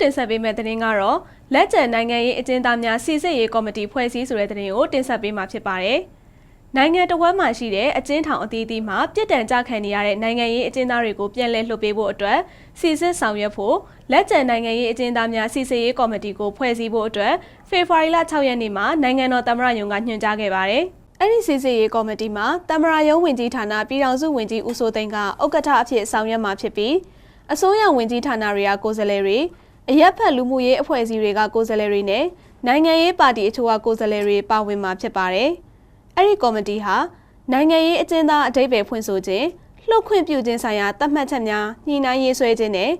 တင်ဆက်ပေးမယ့်သတင်းကတော့လက်ကျန်နိုင်ငံရေးအကျဉ်းသားများစီစစ်ရေးကော်မတီဖွဲ့စည်းဆိုတဲ့သတင်းကိုတင်ဆက်ပေးမှာဖြစ်ပါတယ်။နိုင်ငံတော်ဝန်မှရှိတဲ့အကျဉ်းထောင်အသီးသီးမှာပြစ်ဒဏ်ကြခံနေရတဲ့နိုင်ငံရေးအကျဉ်းသားတွေကိုပြန်လည်လွှတ်ပေးဖို့အတွက်စီစစ်ဆောင်ရွက်ဖို့လက်ကျန်နိုင်ငံရေးအကျဉ်းသားများစီစစ်ရေးကော်မတီကိုဖွဲ့စည်းဖို့အတွက်ဖေဖော်ဝါရီလ6ရက်နေ့မှာနိုင်ငံတော်သမ္မတရုံးကညွှန်ကြားခဲ့ပါတယ်။အဲ့ဒီစီစစ်ရေးကော်မတီမှာတမရာယုံဝင်ကြီးဌာနပြည်ထောင်စုဝင်ကြီးဦးစိုးသိန်းကဥက္ကဋ္ဌအဖြစ်ဆောင်ရွက်မှာဖြစ်ပြီးအစိုးရဝင်ကြီးဌာနတွေကကိုယ်စားလှယ်တွေ အရက်ဖက်လူမှုရေးအဖွဲ့အစည်းတွေကကိုယ်စားလှယ်တွေနဲ့နိုင်ငံရေးပါတီအချို့ကကိုယ်စားလှယ်တွေပါဝင်မှာဖြစ်ပါတယ်။အဲ့ဒီကော်မတီဟာနိုင်ငံရေးအကျဉ်းသားအဓိပ္ပာယ်ဖွင့်ဆိုခြင်းလှုပ်ခွင့်ပြုခြင်းဆိုင်ရာသတ်မှတ်ချက်များညှိနှိုင်းရေးဆွဲခြင်းနဲ့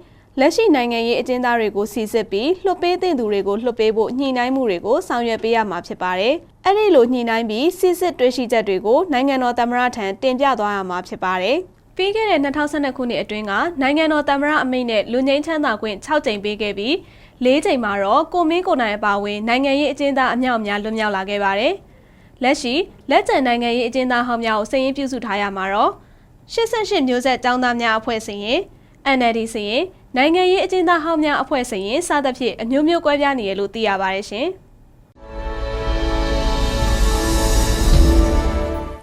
လက်ရှိနိုင်ငံရေးအကျဉ်းသားတွေကိုစီစစ်ပြီးလွှတ်ပေးသင့်သူတွေကိုလွှတ်ပေးဖို့ညှိနှိုင်းမှုတွေကိုဆောင်ရွက်ပေးရမှာဖြစ်ပါတယ်။အဲ့ဒီလိုညှိနှိုင်းပြီးစီစစ်တွေ့ရှိချက်တွေကိုနိုင်ငံတော်သမ္မတထံတင်ပြသွားရမှာဖြစ်ပါတယ်။ ပြီးခဲ့တဲ့2012ခုနှစ်အတွင်းကနိုင်ငံတော်သမ္မတအမိန့်နဲ့လူငင်းချမ်းသာခွင့်6ကြိမ်ပေးခဲ့ပြီး၄ကြိမ်မှာတော့ကိုမင်းကိုနိုင်အပါအဝင်နိုင်ငံရေးအကျဉ်းသားအမြောက်အများလွတ်မြောက်လာခဲ့ပါတယ်။လက်ရှိလက်ကျန်နိုင်ငံရေးအကျဉ်းသားဟောင်းများကိုစည်ရင်ပြုစုထားရမှာတော့88မျိုးဆက်ចောင်းသားများအဖွဲ့စည်ရင် NLD စည်ရင်နိုင်ငံရေးအကျဉ်းသားဟောင်းများအဖွဲ့စည်ရင်စသဖြင့်အမျိုးမျိုးကွဲပြားနေရလို့သိရပါတယ်ရှင်။